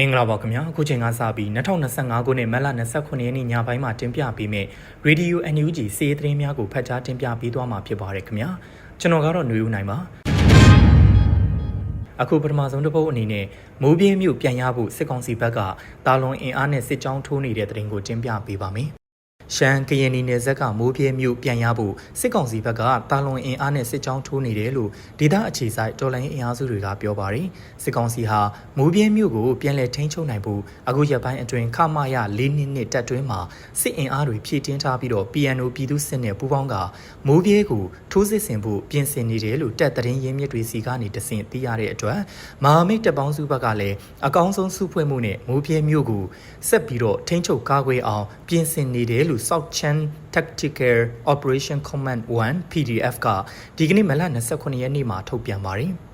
မင်္ဂလာပါခင်ဗျာအခုချိန်ကစပြီး2025ခုနှစ်မတ်လ29ရက်နေ့ညပိုင်းမှာတင်ပြပေးမယ့် Radio NUG စီးရီးသတင်းများကိုဖတ်ကြားတင်ပြပေးသွားမှာဖြစ်ပါတယ်ခင်ဗျာကျွန်တော်ကတော့ຫນွေဦးနိုင်ပါအခုပထမဆုံးတစ်ပုတ်အနေနဲ့မိုးပြင်းမြို့ပြန်ရဖို့စစ်ကောင်စီဘက်ကတာလွန်အင်အားနဲ့စစ်ကြောင်းထိုးနေတဲ့သတင်းကိုတင်ပြပေးပါမယ် ရှမ်းကရင်နီနယ်ဇက်ကမိုးပြဲမြို့ပြန်ရဖို့စစ်ကောင်စီဘက်ကတာလွန်အင်အားနဲ့စစ်ကြောင်းထိုးနေတယ်လို့ဒေသအခြေစိုက်တော်လိုင်းအင်အားစုတွေကပြောပါတယ်စစ်ကောင်စီဟာမိုးပြဲမြို့ကိုပြန်လည်ထိန်းချုပ်နိုင်ဖို့အခုရက်ပိုင်းအတွင်းခမာရ၄နှစ်နှစ်တက်တွင်းမှာစစ်အင်အားတွေဖြည့်တင်းထားပြီးတော့ PNO ပြည်သူစစ်နဲ့ပူးပေါင်းကမိုးပြဲကိုထိုးစစ်ဆင်ဖို့ပြင်ဆင်နေတယ်လို့တက်သတင်းရင်းမြစ်တွေစီကနေတဆင့်သိရတဲ့အတွက်မဟာမိတ်တပ်ပေါင်းစုဘက်ကလည်းအကောင်းဆုံးစုဖွဲ့မှုနဲ့မိုးပြဲမြို့ကိုဆက်ပြီးတော့ထိန်းချုပ်ကာကွယ်အောင်ပြင်ဆင်နေတယ်လို့ South Chan Tactical Operation Command 1 PDF ကဒီကနေ့မလ29ရက်နေ့မှာထုတ်ပြန်ပါတယ်။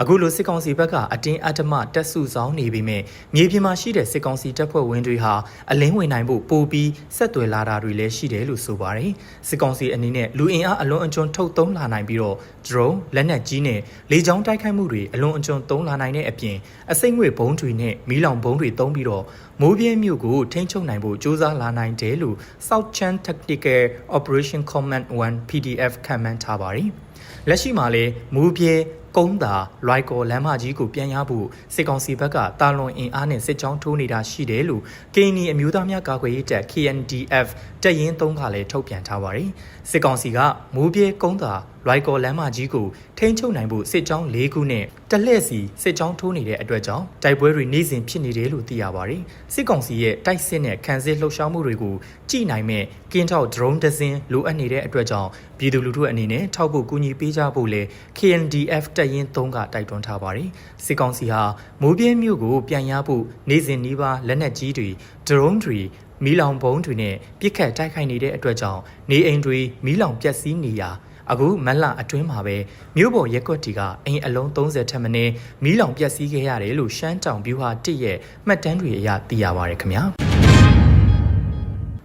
အခုလိုစစ်ကောင်စီဘက်ကအတင်းအဓမ္မတက်စုဆောင်နေပေမဲ့မြေပြင်မှာရှိတဲ့စစ်ကောင်စီတပ်ဖွဲ့ဝင်တွေဟာအလင်းဝင်နိုင်ဖို့ပိုပြီးဆက်သွယ်လာတာတွေလည်းရှိတယ်လို့ဆိုပါတယ်။စစ်ကောင်စီအနေနဲ့လူအင်အားအလွန်အကျွံထုတ်သုံးလာနိုင်ပြီးတော့ drone လက်နက်ကြီးနဲ့လေကြောင်းတိုက်ခိုက်မှုတွေအလွန်အကျွံသုံးလာနိုင်တဲ့အပြင်အစိမ့်ငွေဘုံတွေနဲ့မီးလောင်ဘုံတွေသုံးပြီးတော့မိုးပြင်းမြို့ကိုထိန်းချုပ်နိုင်ဖို့စ조사လာနိုင်တယ်လို့ South Chan Tactical Operation Command 1 PDF ခန့်မှန်းထားပါတယ်။ လက်ရှိမှာလည်းမူပြဲကုန်းသာလွိုက်ကော်လမ်းမကြီးကိုပြန်ရဖို့စစ်ကောင်စီဘက်ကတာလွန်အင်အားနဲ့စစ်ကြောင်းထိုးနေတာရှိတယ်လို့ကင်းနီအမျိုးသားများကာကွယ်ရေးတပ် KNDF တပ်ရင်း3ကလည်းထုတ်ပြန်ထားပါတယ်စစ်ကောင်စီကမိုးပြေကုန်းသာ လွိုက်ကော်လမ်းမကြီးကိုထိန်းချုပ်နိုင်ဖို့စစ်ကြောင်း၄ခုနဲ့တလှည့်စီစစ်ကြောင်းထိုးနေတဲ့အတွက်ကြောင့်တိုက်ပွဲတွေနေ့စဉ်ဖြစ်နေတယ်လို့သိရပါတယ်စစ်ကောင်စီရဲ့တိုက်စစ်နဲ့ခံစစ်လှုပ်ရှားမှုတွေကိုကြည်နိုင်မဲ့ကင်းထောက် drone ဒဇင်လိုအပ်နေတဲ့အတွက်ကြောင့်ပြည်သူလူထုအနေနဲ့ထောက်ဖို့ကူညီပေးကြဖို့လဲ KNDF တပ်ရင်း3ကတိုက်တွန်းထားပါတယ်စစ်ကောင်စီဟာမိုးပြင်းမြို့ကိုပြန်ရဖို့နေ့စဉ်နီးပါးလက်နက်ကြီးတွေ drone တွေမီးလောင်ဘုံတွေနဲ့ပြစ်ခတ်တိုက်ခိုက်နေတဲ့အတွက်ကြောင့်နေအိမ်တွေမီးလောင်ပျက်စီးနေရာ အခုမက်လအတွင်းမှာပဲမြို့ပေါ်ရက်ကွက်တီကအိမ်အလုံး30ထက်မနည်းမီးလောင်ပျက်စီးခဲ့ရတယ်လို့ရှမ်းတောင်ဗျူဟာတစ်ရဲ့မှတ်တမ်းတွေအရသိရပါတယ်ခင်ဗျာ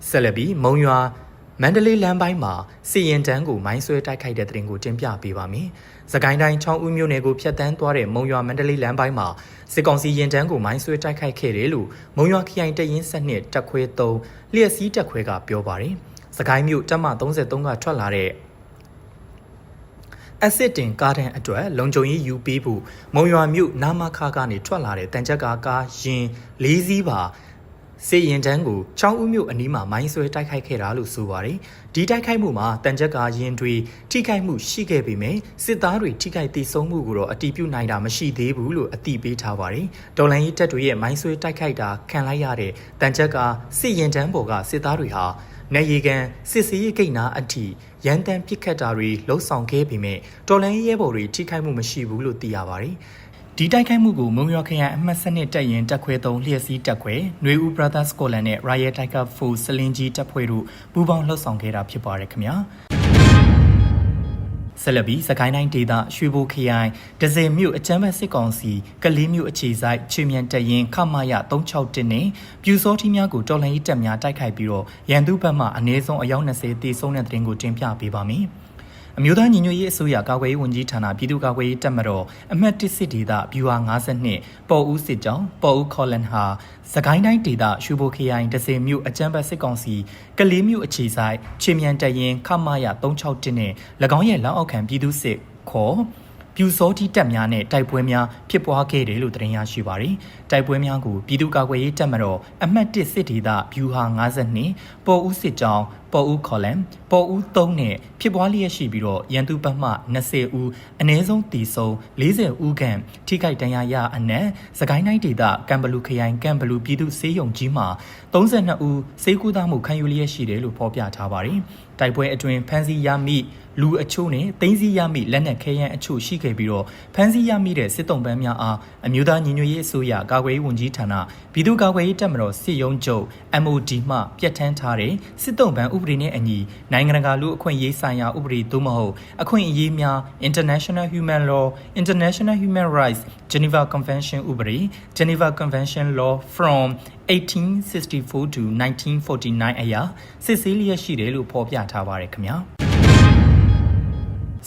ဆက်လက်ပြီးမုံရွာမန္တလေးလမ်းပိုင်းမှာစီရင်တန်းကိုမိုင်းဆွဲတိုက်ခိုက်တဲ့တဲ့ရင်ကိုတင်ပြပေးပါမယ်။စကိုင်းတိုင်းချောင်းဦးမြို့နယ်ကိုဖျက်ဆီးသွားတဲ့မုံရွာမန္တလေးလမ်းပိုင်းမှာစစ်ကောင်စီရင်တန်းကိုမိုင်းဆွဲတိုက်ခိုက်ခဲ့တယ်လို့မုံရွာခရိုင်တရင်စနစ်တက်ခွဲ3လျှက်စီးတက်ခွဲကပြောပါတယ်။စကိုင်းမြို့တပ်မ33ကထွက်လာတဲ့ အစစ်တင်ကားတန်းအတွက်လုံခြုံရေးယူပေးဖို့မုံရွာမြို့နာမခါကနေထွက်လာတဲ့တန်ချက်ကားကားရင်၄စီးပါစေရင်တန်းကိုချောင်းဦးမြို့အနီးမှာမိုင်းဆွဲတိုက်ခိုက်ခဲ့တာလို့ဆိုပါတယ်။ဒီတိုက်ခိုက်မှုမှာတန်ကြက်ကရင်တွေထိခိုက်မှုရှိခဲ့ပေမဲ့စစ်သားတွေထိခိုက်ဒေဆုံးမှုကိုတော့အတီးပြုတ်နိုင်တာမရှိသေးဘူးလို့အတိပေးထားပါတယ်။ဒေါ်လန်ရေးတပ်တွေရဲ့မိုင်းဆွဲတိုက်ခိုက်တာခံလိုက်ရတဲ့တန်ကြက်ကစစ်ရင်တန်းပေါ်ကစစ်သားတွေဟာ နေရီကန်စစ်စီးရေးဂိတ်နာအထိရန်တမ်းပစ်ခတ်တာတွေလှုံ့ဆော်ခဲ့ပေမဲ့တော်လန်ရဲဘော်တွေထိခိုက်မှုမရှိဘူးလို့သိရပါတယ်။ဒီတိုက်ခိုက်မှုကိုမုံရွာခရိုင်အမှတ်စနစ်တပ်ရင်တပ်ခွဲ3လျှက်စီးတပ်ခွဲ၊ຫນွေဦး Brothers Scotland နဲ့ Royal Tiger Force စလင်ကြီးတပ်ဖွဲ့တို့ပူးပေါင်းလှုပ်ဆောင်ခဲ့တာဖြစ်ပါတယ်ခင်ဗျာ။ ဆက်လက်ပြီးစကိုင်းတိုင်းဒေသရွှေဘိုခရိုင်ဒဇယ်မြို့အချမ်းဘတ်စစ်ကောင်စီကလေးမြို့အခြေဆိုင်ချွေမြန်တရင်ခမရ361နဲ့ပြူစောထီးများကိုတော်လှန်ရေးတပ်များတိုက်ခိုက်ပြီးတော့ရန်သူဘက်မှအနည်းဆုံးအယောက်20တေဆုံးတဲ့တဲ့တင်ကိုတင်ပြပေးပါမယ်။ အမျိုးသားညီညွတ်ရေးအစိုးရကာကွယ်ရေးဝန်ကြီးဌာနပြည်သူ့ကာကွယ်ရေးတပ်မတော်အမှတ်1စစ်ဒေသဗျူဟာ52ပေါ်ဦးစစ်ကြောင်းပေါ်ဦးခေါ်လန်ဟာစကိုင်းတိုင်းဒေသရွှေဘိုခရိုင်ဒဇယ်မြို့အကြမ်းဖက်စစ်ကောင်စီကလေးမြို့အခြေဆိုင်ချေမြန်တရင်ခမရ361နဲ့၎င်းရဲ့လောက်အောက်ခံပြည်သူစစ်ခေါ်ပြူစောတိတပ်များနဲ့တိုက်ပွဲများဖြစ်ပွားခဲ့တယ်လို့သတင်းရရှိပါသည်။ တိုက်ပွဲများကိုပြည်သူ့ကာကွယ်ရေးတပ်မတော်အမှတ်1စစ်ဒေသဗျူဟာ52ပေါ်ဦးစစ်ကြောင်းပေါ်ဦးခေါ်လန်ပေါ်ဦး3နဲ့ဖြစ်ပွားလျက်ရှိပြီးတော့ရန်သူဘက်မှ20ဦးအ ਨੇ ဆုံးတီဆုံး40ဦးခန့်ထိခိုက်ဒဏ်ရာရအနက်စကိုင်းတိုင်းဒေသကံဘလူခရိုင်ကံဘလူပြည်သူစေယုံကြီးမှာ32ဦးစေကူသားမှုခံယူလျက်ရှိတယ်လို့ဖော်ပြထားပါတယ်။တိုက်ပွဲအတွင်းဖမ်းဆီးရမိလူအချို့နဲ့တင်းစီရမိလက်နက်ခဲယမ်းအချို့ရှိခဲ့ပြီးတော့ဖမ်းဆီးရမိတဲ့စစ်တုံးပန်းများအားအမျိုးသားညီညွတ်ရေးအစိုးရကာကွယ်ရေးဝန်ကြီးဌာနပြည်သူ့ကာကွယ်ရေးတပ်မတော်စစ်ရုံးချုပ် MOD မှပြဋ္ဌာန်းထားတဲ့စစ်တုံးပန်းဥပဒေနဲ့အညီနိုင်ငံတကာလူအခွင့်အရေးဆိုင်ရာဥပဒေသို့မဟုတ်အခွင့်အရေးများ International Human Law International Human Rights Geneva Convention ဥပဒေ Geneva Convention Law from 1864 to 1949အရာစစ်ဆေးလျက်ရှိတယ်လို့ဖော်ပြထားပါတယ်ခင်ဗျာ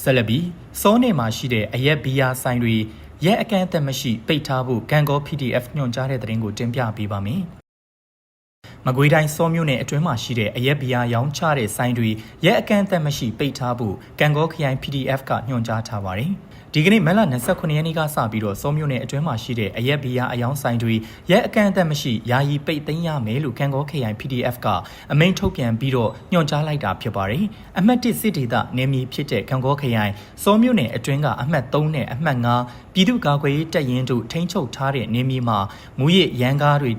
ဆက်လက်ပြီးစောနေမှာရှိတဲ့အရက်ဘီယာဆိုင်တွေ ရဲအကန့်အသတ်မရှိပိတ်ထားဖို့ဂန်ကော PDF ညွှန်ကြားတဲ့သတင်းကိုတင်ပြပေးပါမယ်။မကွေးတိုင်းစောမြို့နယ်အတွင်းမှာရှိတဲ့အရက်ဘီယာရောင်းချတဲ့ဆိုင်တွေရဲအကန့်အသတ်မရှိပိတ်ထားဖို့ဂန်ကောခရိုင် PDF ကညွှန်ကြားထားပါတယ်။ ဒီကနေ့မက်လ29ရက်နေ့ကစပြီးတော့စောမြို့နယ်အတွင်းမှာရှိတဲ့အရက်ဘီယာအယောင်ဆိုင်တွေရဲအကန့်အသတ်မရှိယာယီပိတ်သိမ်းရမယ်လို့ဂန်ကောခရိုင် PDF ကအမိန့်ထုတ်ပြန်ပြီးတော့ညွှန်ကြားလိုက်တာဖြစ်ပါတယ်။အမှတ်1စစ်ဒေသနေမီဖြစ်တဲ့ဂန်ကောခရိုင်စောမြို့နယ်အတွင်းကအမှတ်3နဲ့အမှတ်5ပြည်သူ့ကာကွယ်ရေးတပ်ရင်းတို့ထိန်းချုပ်ထားတဲ့နေမီမှာမူရစ်ရန်ကားတွေ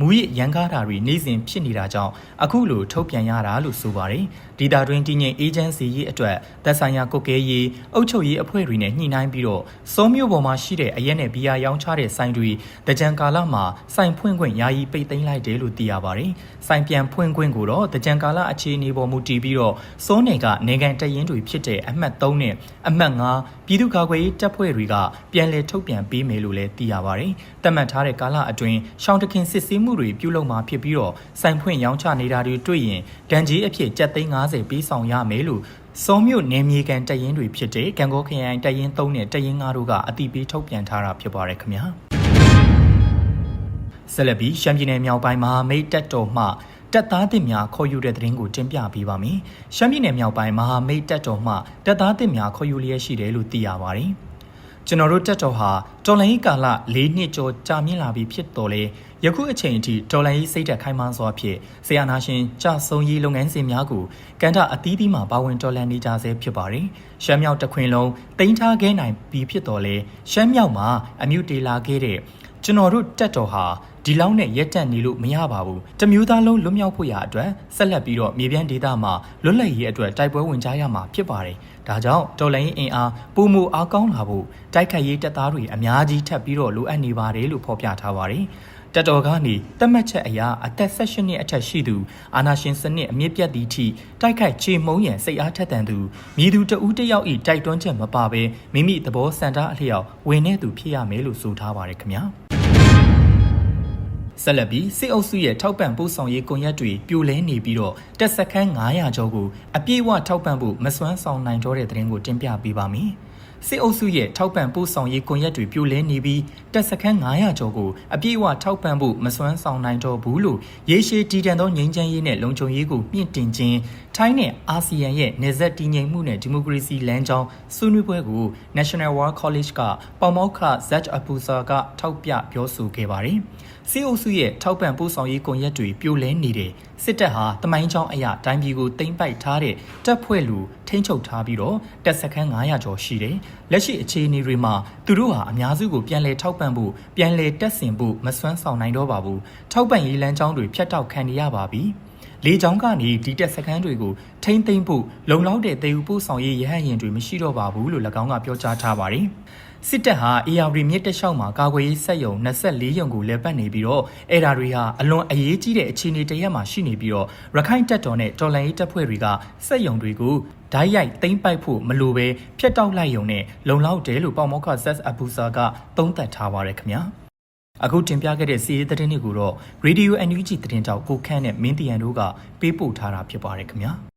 မူရစ်ရန်ကားတာတွေနေ့စဉ်ဖြစ်နေတာကြောင့်အခုလိုထုတ်ပြန်ရတာလို့ဆိုပါတယ်။ဒေတာတွင်တည်ငြိမ်အေဂျင်စီရေးအတွက်သက်ဆိုင်ရာကုတ်ကဲရေးအုပ်ချုပ်ရေးအဖွဲ့တွေနဲ့ညှိနှိုင်းပြီးတော့စောမျိုးပေါ်မှာရှိတဲ့အရက်နဲ့ဘီယာရောင်းချတဲ့ဆိုင်တွေတကြံကာလမှာစိုင်ဖွင့်ခွင့်ယာယီပိတ်သိမ်းလိုက်တယ်လို့သိရပါတယ်။စိုင်ပြန်ဖွင့်ခွင့်ကိုတော့တကြံကာလအခြေအနေပေါ်မူတည်ပြီးတော့စောနယ်ကနေကန်တရင်တွေဖြစ်တဲ့အမှတ်3နဲ့အမှတ်5ပြည်သူ့ကာကွယ်ရေးတပ်ဖွဲ့တွေကပြန်လည်ထုတ်ပြန်ပေးမယ်လို့လည်းသိရပါတယ်။တတ်မှတ်ထားတဲ့ကာလအတွင်းရှောင်းတခင်စစ်ဆေးမှုတွေပြုလုပ်မှာဖြစ်ပြီးတော့စိုင်ဖွင့်ရောင်းချနေတာတွေတွေ့ရင်ဒဏ်ကြီးအဖြစ်ကျပ်သိန်း90ပေးဆောင်ရမယ်လို့စောမြို့နယ်မြေကန်တရင်တွေဖြစ်တဲ့ကံကောခရိုင်တရင်3နဲ့တရင်5တို့ကအတိပေးထုတ်ပြန်ထားတာဖြစ်ပါတယ်ခင်ဗျာဆက်လက်ပြီးရှမ်းပြည်နယ်မြောက်ပိုင်းမှာမိတ်တက်တော်မှတက်သားတစ်များခေါ်ယူတဲ့သတင်းကိုတင်ပြပေးပါမယ်။ရှမ်းပြည်နယ်မြောက်ပိုင်းမဟာမိတ်တက်တော်မှတက်သားတစ်များခေါ်ယူလျက်ရှိတယ်လို့သိရပါတယ်။ ကျွန်တော်တို့တက်တော်ဟာတော်လိုင်းကာလ၄နှစ်ကျော်ကြာမြင့်လာပြီဖြစ်တော်လေယခုအချိန်အထိတော်လိုင်းစိတ်သက်ခိုင်းမှန်းစွာဖြင့်ဆရာနာရှင်ကြဆုံးရေးလုပ်ငန်းစဉ်များကိုကန်ထအသီးသီးမှပါဝင်တော်လန်နေကြဆဲဖြစ်ပါတယ်။ရှမ်းမြောက်တခွင်လုံးတင်ထားခဲ့နိုင်ပြီဖြစ်တော်လေရှမ်းမြောက်မှာအမြုတေလာခဲ့တဲ့ကျွန်တော်တို့တက်တော်ဟာ ဒီလောက်နဲ့ရက်တက်နေလို့မရပါဘူး။တမျိုးသားလုံးလွတ်မြောက်ဖို့ရအတွက်ဆက်လက်ပြီးတော့မြေပြန့်ဒေသမှာလွတ်လပ်ရေးအတွက်တိုက်ပွဲဝင်ကြရမှာဖြစ်ပါတယ်။ဒါကြောင့်တော်လိုင်းအင်အားပုံမူအားကောင်းလာဖို့တိုက်ခိုက်ရေးတပ်သားတွေအများကြီးထပ်ပြီးတော့လိုအပ်နေပါတယ်လို့ဖော်ပြထားပါတယ်။တက်တော်ကနေတတ်မှတ်ချက်အရာအသက်16နှစ်အထက်ရှိသူအာနာရှင်စနစ်အမြင့်ပြတ်သည့်ထိတိုက်ခိုက်ချေမှုန်းရန်စိတ်အားထက်သန်သူမြည်သူတဦးတယောက်ဤတိုက်တွန်းချက်မပါဘဲမိမိသဘောစံတာအလျောက်ဝင်နေသူဖြစ်ရမယ်လို့ဆိုထားပါတယ်ခင်ဗျာ။ ဆက်လက်ပြီးစစ်အုပ်စုရဲ့ထောက်ပံ့ပို့ဆောင်ရေးကွန်ရက်တွေပြိုလဲနေပြီးတော့တက်စခန်း900ကျော်ကိုအပြည့်အဝထောက်ပံ့ဖို့မစွမ်းဆောင်နိုင်တော့တဲ့သတင်းကိုတင်ပြပေးပါမယ်။ စစ်အုပ်စုရဲ့ထောက်ပံ့ပို့ဆောင်ရေးကွန်ရက်တွေပြိုလဲနေပြီးတက်စခန်း900ကျော်ကိုအပြည့်အဝထောက်ပံ့ဖို့မစွမ်းဆောင်နိုင်တော့ဘူးလို့ရေရှည်တည်တံ့သောငြိမ်းချမ်းရေးနဲ့လုံခြုံရေးကိုမြင့်တင်ခြင်းထိုင်းနဲ့အာဆီယံရဲ့နေဆက်တည်ငြိမ်မှုနဲ့ဒီမိုကရေစီလမ်းကြောင်းဆွေးနွေးပွဲကို National War College ကပေါမောက္ခ Zach Apusa ကထောက်ပြပြောဆိုခဲ့ပါတယ်။စီအိုစုရဲ့ထောက်ပံ့ပို့ဆောင်ရေးကွန်ရက်တွေပြိုလဲနေတယ် စစ်တပ်ဟာတမိုင်းချောင်းအရာတိုင်းပြည်ကိုတင်ပိုက်ထားတဲ့တပ်ဖွဲ့လူထိန်းချုပ်ထားပြီးတော့တပ်စခန်း900ကျော်ရှိတယ်လက်ရှိအခြေအနေတွေမှာသူတို့ဟာအများစုကိုပြန်လည်ထောက်ပံ့ဖို့ပြန်လည်တက်ဆင်ဖို့မစွမ်းဆောင်နိုင်တော့ပါဘူးထောက်ပံ့ရေးလမ်းကြောင်းတွေဖျက်တောက်ခံရပါပြီလေကြောင်းကနေဒီတက်စခန်းတွေကိုထိမ့်သိမ့်ဖို့လုံလောက်တဲ့တေယူပို့ဆောင်ရေးရဟန့်ရင်တွေမရှိတော့ပါဘူးလို့၎င်းကပြောကြားထားပါတယ်။ စစ်တပ်ဟာ AR မြစ်တက်လျှောက်မှာကာကွယ်ရေးစက်ရုံ24ရုံကိုလဲပတ်နေပြီးတော့အဲ့ဒါတွေဟာအလွန်အရေးကြီးတဲ့အခြေအနေတရက်မှာရှိနေပြီးတော့ရခိုင်တပ်တော်နဲ့တော်လှန်ရေးတပ်ဖွဲ့တွေကစက်ရုံတွေကိုဓာတ်ရိုက်သိမ်းပိုက်ဖို့မလိုပဲဖျက်တောက်လိုက်ရုံနဲ့လုံလောက်တယ်လို့ပေါမောက္ခဆက်အဘူဆာကသုံးသပ်ထားပါတယ်ခင်ဗျာအခုတင်ပြခဲ့တဲ့စီးရီးသတင်းတွေကိုတော့ Radio NUG သတင်းတောက်ကိုခန့်နဲ့မင်းတီယန်တို့ကပေးပို့ထားတာဖြစ်ပါတယ်ခင်ဗျာ